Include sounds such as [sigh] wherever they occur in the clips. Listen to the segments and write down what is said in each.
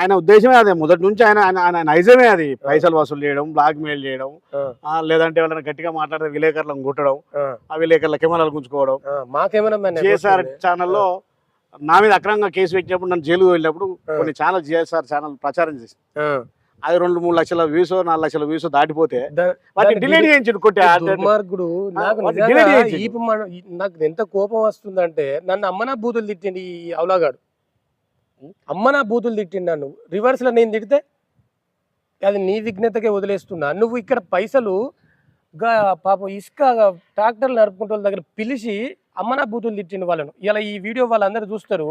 ఆయన ఉద్దేశమే అదే. మొదటి నుంచి ఆయన ఆయన ఆయన నైజమే అది. పైసలు వసూలు చేయడం బ్లాక్ మెయిల్ చేయడం లేదంటే ఎవరైనా గట్టిగా మాట్లాడితే విలేకరులను కుట్టడం ఆ, విలేకరుల కెమెరాలు గుంజుకోవడం. ఆ, మాకేమైనా మన జిఎస్ఆర్ ఛానల్లో నా మీద అక్రమంగా కేసు పెట్టినప్పుడు నన్ను జైలు వెళ్ళినప్పుడు. కొన్ని ఛానల్ జిఎస్ఆర్ ఛానల్ ప్రచారం చేసి అది రెండు మూడు లక్షల వ్యూస్ నాలుగు లక్షల వ్యూస్ దాటిపోతే వాటిని డిలీట్ చేయించు కొట్టి దుర్మార్గుడు నాకు ఎంత కోపం వస్తుందంటే నన్ను అమ్మనా బూతులు తిట్టింది ఈ అవలాగాడు. అమ్మనా బూతులు తిట్టిండు నన్ను రివర్స్లో నేను తిడితే అది నీ విఘ్నతకే వదిలేస్తున్నా. నువ్వు ఇక్కడ పైసలు గా పాపం ఇసుక ట్రాక్టర్లు నడుపుకుంటే వాళ్ళ దగ్గర పిలిచి అమ్మనా బూతులు తిట్టిండు వాళ్ళను. ఇలా ఈ వీడియో వాళ్ళందరూ చూస్తారు.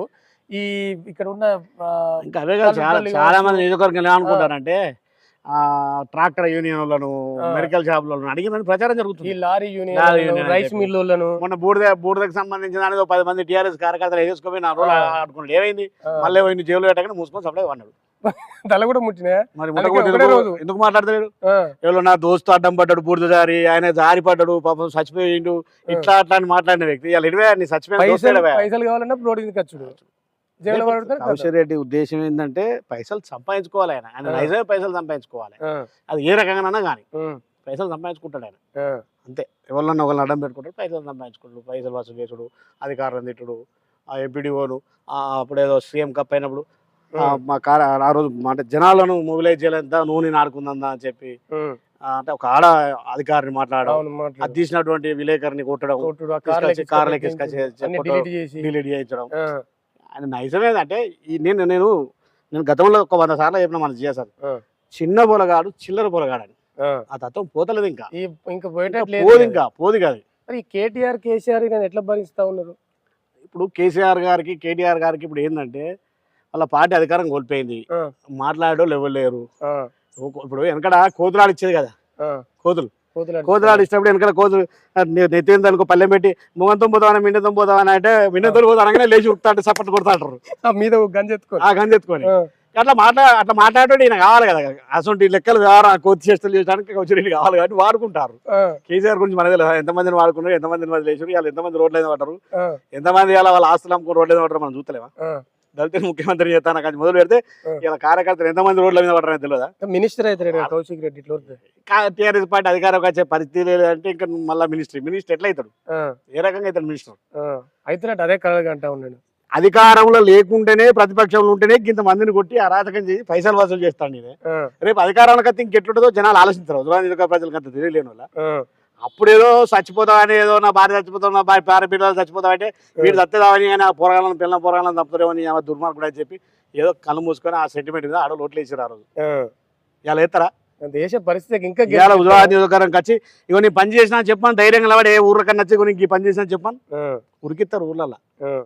ఈ ఇక్కడ ఉన్న ఇంకా అవే చాలా. మంది నియోజకవర్గం ఏమనుకుంటారంటే ట్రాక్టర్ యూనియన్లను. మెడికల్ షాపులను అడిగిన ప్రచారం జరుగుతుంది. Lorry lorry union rice. మిల్లులను. మొన్న బూడిద బూడిదకు సంబంధించిన దాని పది మంది టీఆర్ఎస్ కార్యకర్తలు వేసుకొని నా రోజులు ఆ. ఆడుకున్నాడు. ఏమైంది? మళ్ళీ పోయింది జైలు పెట్టగానే మూసుకొని సప్లై అన్నాడు [laughs] తల కూడా ముట్టినా మరి ఎందుకు- రోజు. ఆ, ఎవరో నా దోస్తు అడ్డం పడ్డాడు బూడిద జారి ఆయన జారి పడ్డాడు పాపం చచ్చిపోయిండు. ఇట్లా అట్లా అని మాట్లాడిన వ్యక్తి. నీ చచ్చిపోయిన దోస్తు పైసలు కావాలన్నా మీద ఖర్చుడు జైలు పడతారు కౌశల్ రెడ్డి ఉద్దేశం ఏంటంటే పైసలు సంపాదించుకోవాలి ఆయన. ఆయన. నైజమే పైసలు సంపాదించుకోవాలి. అది ఏ రకంగానైనా కానీ పైసలు సంపాదించుకుంటాడు ఆయన. అంతే. ఎవరినన్నా ఒకరిని అడ్డం పెట్టుకుంటాడు పైసలు సంపాదించుకుంటాడు. పైసలు వసూలు చేసుడు అధికారులను తిట్టుడు ఆ ఎంపీడీఓను అప్పుడు ఏదో సీఎం కప్ అయినప్పుడు మా కార ఆ రోజు అంటే జనాలను మొబిలైజ్ చేయలేదా నూనె ఆడుకుందా అని చెప్పి అంటే ఒక ఆడ అధికారిని మాట్లాడడం. అది తీసినటువంటి విలేకరిని కొట్టడం కార్లకి డిలీట్ చేయించడం. ఆయన నైజమే అంటే ఈ నేను నేను నేను గతంలో ఒక వంద సార్లు చెప్పిన మన జిఎస్ఆర్ ఆ. చిన్న పొలగాడు చిల్లర పొలగాడు అని ఆ. తత్వం పోతలేదు ఇంకా. ఇంకా పోదు ఇంకా పోదు కాదు మరి కేటీఆర్ కేసీఆర్ ఎట్లా భరిస్తా ఉన్నారు? ఇప్పుడు కేసీఆర్ గారికి కేటీఆర్ గారికి ఇప్పుడు ఏంటంటే వాళ్ళ పార్టీ అధికారం కోల్పోయింది. ఆ, మాట్లాడో ఎవరు లేరు. ఇప్పుడు వెనకడ కోతులాడు ఇచ్చేది కదా. కోతులు. కోతులాడు. కోతులాడు ఇచ్చినప్పుడు వెనకడ కోతులు నెత్తింది అనుకో పల్లెం పెట్టి మొగంతో పోతావా మిండతో పోతావా అని అంటే మిండతో పోతా అనగానే లేచి ఉడతాంటే సపోర్ట్ కొడతాంటారు. ఆ మీద ఒక గంజ ఎత్తుకో ఆ గంజి ఎత్తుకొని. ఆ, అట్లా మాట్లా అట్లా మాట్లాడేటోడు ఈయన కావాలి కదా. అసలు లెక్కలు వ్యవహారం కోతి చేష్టలు చేయడానికి కావాలి కాబట్టి వాడుకుంటారు. కేసీఆర్ గురించి తెలియదు. ఎంతమందిని వాడుకున్నారు ఎంతమందిని వదిలేసారు వాళ్ళు ఎంతమంది రోడ్ల మీద పడ్డారు ఎంతమంది వాళ్ళ ఆస్తులు అమ్ముకుని రోడ్ల మీద పడ్డారు మనం చూస్తలేమా? ఆ. దళిత ముఖ్యమంత్రి చేస్తాను కానీ మొదలు పెడితే. ఇలా కార్యకర్తలు ఎంతమంది రోడ్ల మీద పడ్డారని తెలియదా? మినిస్టర్ అవుతాడు కౌశిక్ రెడ్డి. టీఆర్ఎస్ పార్టీ అధికారం వచ్చే పరిస్థితి లేదంటే ఇంకా మళ్ళీ మినిస్ట్రీ మినిస్టర్ ఎట్లా అవుతాడు? ఏ రకంగా అవుతాడు మినిస్టర్. అవుతున్నట్టు అదే కలగా అంటా ఉన్నాడు. అధికారంలో లేకుంటేనే ప్రతిపక్షంలో ఉంటేనే ఇంత మందిని కొట్టి అరాచకం చేసి పైసలు వసూలు నేను ఆ, రేపు అధికారంలోకి వస్తే ఇంకెట్లుంటుందో జనాలు ఆలోచిస్తారు ప్రజలకు అంత తెలియలేని వాళ్ళ. ఆ, అప్పుడేదో చచ్చిపోతామని ఏదో నా భార్య చచ్చిపోతాం నా భార్య పేర పిల్లలు చచ్చిపోతామంటే వీడు చత్తదామని కానీ ఆ పోరగాలను పిల్లల పోరగాలను తప్పుతారేమని దుర్మార్గుడు అని చెప్పి ఏదో కళ్ళు మూసుకొని ఆ సెంటిమెంట్ మీద ఆడలు ఓట్లు వేసారు ఆ రోజు. ఇలా ఎత్తరా? దేశ పరిస్థితి ఇంకా ఇవాళ హుజరాబాద్ నియోజకవర్గం వచ్చి ఇగో నీ పని చేసినా చెప్పాను ధైర్యంగా ఏ ఊర్లో కన్నా వచ్చి నీకు పని చేసినా చెప్పాను ఆ, ఉరికిస్తారు ఊర్లలో.